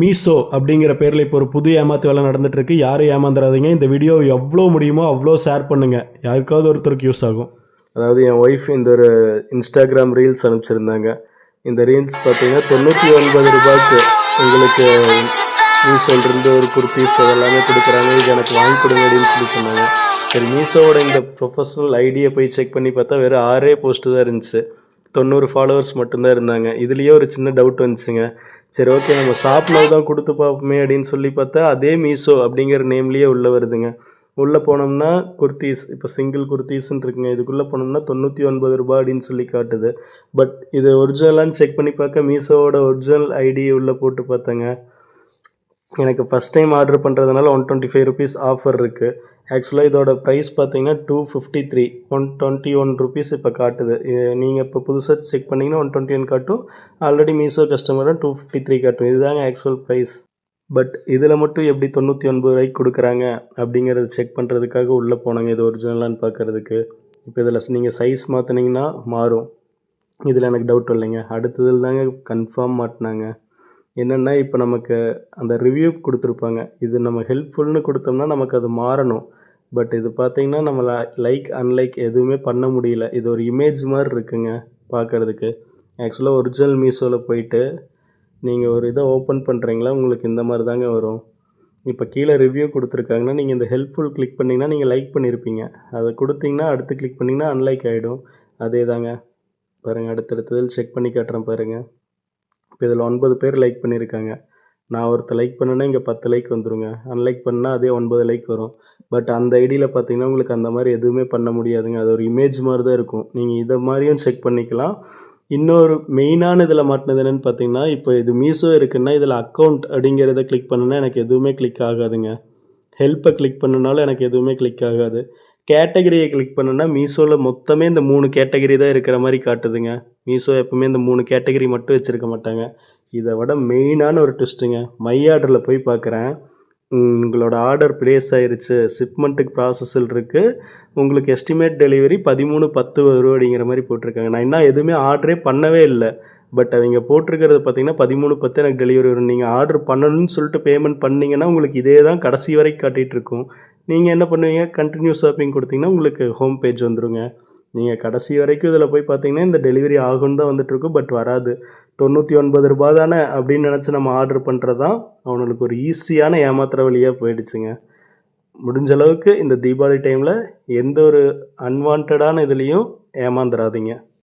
மீஷோ அப்படிங்கிற பேரில் இப்போ ஒரு புது ஏமாத்து வேலை நடந்துட்டுருக்கு. யாரும் ஏமாந்துடாதீங்க இந்த வீடியோ எவ்வளோ முடியுமோ அவ்வளோ ஷேர் பண்ணுங்கள் யாருக்காவது ஒருத்தருக்கு யூஸ் ஆகும். அதாவது என் ஒய்ஃப் இந்த ஒரு இன்ஸ்டாகிராம் ரீல்ஸ் அனுப்பிச்சிருந்தாங்க. இந்த ரீல்ஸ் பார்த்தீங்கன்னா தொண்ணூற்றி ஒன்பது ரூபாய்க்கு உங்களுக்கு மீசோலிருந்து ஒரு குர்த்திஸ் அதெல்லாமே கொடுக்குறாங்க. இது எனக்கு வாங்கி கொடுங்க அப்படின்னு சொல்லி சொன்னாங்க. சரி மீஷோவோட இந்த ப்ரொஃபஷனல் ஐடியை போய் செக் பண்ணி பார்த்தா வெறும் ஆறே போஸ்ட்டு தான் இருந்துச்சு. தொண்ணூறு ஃபாலோவர்ஸ் மட்டும்தான் இருந்தாங்க. இதுலேயே ஒரு சின்ன டவுட் வந்துச்சுங்க. சரி ஓகே நம்ம ஷாப் தான் கொடுத்து பார்ப்போமே அப்படின்னு சொல்லி பார்த்தா அதே மீஷோ அப்படிங்கிற நேம்லேயே உள்ளே வருதுங்க. உள்ளே போனோம்னா குர்த்திஸ் இப்போ சிங்கிள் குர்த்திஸ்ன்னு இருக்குங்க. இதுக்குள்ளே போனோம்னா தொண்ணூற்றி ஒன்பது ரூபாய் அப்படின்னு சொல்லி காட்டுது. பட் இது ஒரிஜினலான்னு செக் பண்ணி பார்க்க மீஷோவோட ஒரிஜினல் ஐடி உள்ளே போட்டு பார்த்தேங்க. எனக்கு ஃபஸ்ட் டைம் ஆர்டர் பண்ணுறதுனால one twenty five rupees offer இருக்குது ஆக்சுவலாக இதோட ப்ரைஸ் பார்த்தீங்கன்னா two fifty three one twenty one rupees இப்போ காட்டுது. நீங்கள் இப்போ புதுசாக செக் பண்ணிங்கன்னா ஒன் டுவெண்ட்டி ஒன் காட்டும். ஆல்ரெடி மீஷோ கஸ்டமராக டூ ஃபிஃப்டி த்ரீ காட்டும். இதுதாங்க ஆக்சுவல் ப்ரைஸ் பட் இதில் மட்டும் எப்படி தொண்ணூற்றி ஒன்பது ரூபாய்க்கு கொடுக்குறாங்க அப்படிங்கிறத செக் பண்ணுறதுக்காக உள்ளே போனாங்க இது ஒரிஜினலான்னு பார்க்குறதுக்கு இப்போ இதில் நீங்கள் சைஸ் மாற்றினீங்கன்னா மாறும். இதில் எனக்கு டவுட் இல்லைங்க. அடுத்ததில் தாங்க கன்ஃபார்ம் மாட்டினாங்க. என்னென்னா இப்போ நமக்கு அந்த ரிவ்யூ கொடுத்துருப்பாங்க. இது நம்ம ஹெல்ப்ஃபுல்னு கொடுத்தோம்னா நமக்கு அது மாறணும். பட் இது பார்த்தீங்கன்னா நம்ம லைக் அன்லைக் எதுவுமே பண்ண முடியல. இது ஒரு இமேஜ் மாதிரி இருக்குங்க பார்க்குறதுக்கு ஆக்சுவலாக ஒரிஜினல் மீஷோவில் போயிட்டு நீங்கள் ஒரு இதை ஓப்பன் பண்ணுறீங்களா உங்களுக்கு இந்த மாதிரி தாங்க வரும். இப்போ கீழே ரிவ்யூ கொடுத்துருக்காங்கன்னா நீங்கள் இந்த ஹெல்ப்ஃபுல் கிளிக் பண்ணிங்கன்னா நீங்கள் லைக் பண்ணியிருப்பீங்க அதை கொடுத்தீங்கன்னா அடுத்து கிளிக் பண்ணிங்கன்னா அன்லைக் ஆகிடும் அதே தாங்க பாருங்கள் அடுத்தடுத்ததில் செக் பண்ணி காட்டுறேன் பாருங்கள் இப்போ இதில் ஒன்பது பேர் லைக் பண்ணியிருக்காங்க. நான் ஒருத்தர் லைக் பண்ணேன்னா இங்கே பத்து லைக் வந்துருங்க. அன்லைக் பண்ணால் அதே ஒன்பது லைக் வரும். பட் அந்த ஐடியில் பார்த்தீங்கன்னா உங்களுக்கு அந்த மாதிரி எதுவுமே பண்ண முடியாதுங்க. அது ஒரு இமேஜ் மாதிரி தான் இருக்கும். நீங்கள் இதை மாதிரியும் செக் பண்ணிக்கலாம். இன்னொரு மெயினான இதில் மாட்டினது என்னென்னு பார்த்தீங்கன்னா இப்போ இது மீஷோ இருக்குன்னா இதில் அக்கௌண்ட் அப்படிங்கிறத கிளிக் பண்ணுனா எனக்கு எதுவுமே கிளிக் ஆகாதுங்க. ஹெல்ப்பை கிளிக் பண்ணுனாலும் எனக்கு எதுவுமே கிளிக் ஆகாது. கேட்டகரியை கிளிக் பண்ணுனா மீஷோவில் மொத்தமே இந்த மூணு கேட்டகரி தான் இருக்கிற மாதிரி காட்டுதுங்க. மீஷோ எப்பவுமே இந்த மூணு கேட்டகரி மட்டும் வச்சுருக்க மாட்டாங்க. இதை விட மெயினான ஒரு ட்விஸ்ட்டுங்க. மை ஆர்டரில் போய் பார்க்குறேன் உங்களோட ஆர்டர் ப்ளேஸ் ஆயிடுச்சு ஷிப்மெண்ட்டுக்கு ப்ராசஸில் இருக்குது உங்களுக்கு எஸ்டிமேட் டெலிவரி பதிமூணு பத்து வரும் அப்படிங்கிற மாதிரி போட்டிருக்காங்க. நான் இன்னும் எதுவுமே ஆர்டரே பண்ணவே இல்லை. பட் அவங்க போட்டிருக்கிறது பார்த்தீங்கன்னா பதிமூணு பத்து எனக்கு டெலிவரி வரும். நீங்கள் ஆர்டர் பண்ணணும்னு சொல்லிட்டு பேமெண்ட் பண்ணீங்கன்னா உங்களுக்கு இதே தான் கடைசி வரைக்கும் காட்டிகிட்டு இருக்கும். நீங்கள் என்ன பண்ணுவீங்க? கண்டினியூ ஷாப்பிங் கொடுத்தீங்கன்னா உங்களுக்கு ஹோம் பேஜ் வந்துருங்க. நீங்கள் கடைசி வரைக்கும் இதில் போய் பார்த்தீங்கன்னா இந்த டெலிவரி ஆகும்னு தான் வந்துட்டுருக்கும் பட் வராது. தொண்ணூற்றி ஒன்பது ரூபா தானே அப்படின்னு நினச்சி நம்ம ஆர்டர் பண்ணுறது தான் அவனுக்கு ஒரு ஈஸியான ஏமாத்துற வழியாக போயிடுச்சுங்க. முடிஞ்ச அளவுக்கு இந்த தீபாவளி டைமில் எந்த ஒரு அன்வான்டான இதுலேயும் ஏமாந்துடாதீங்க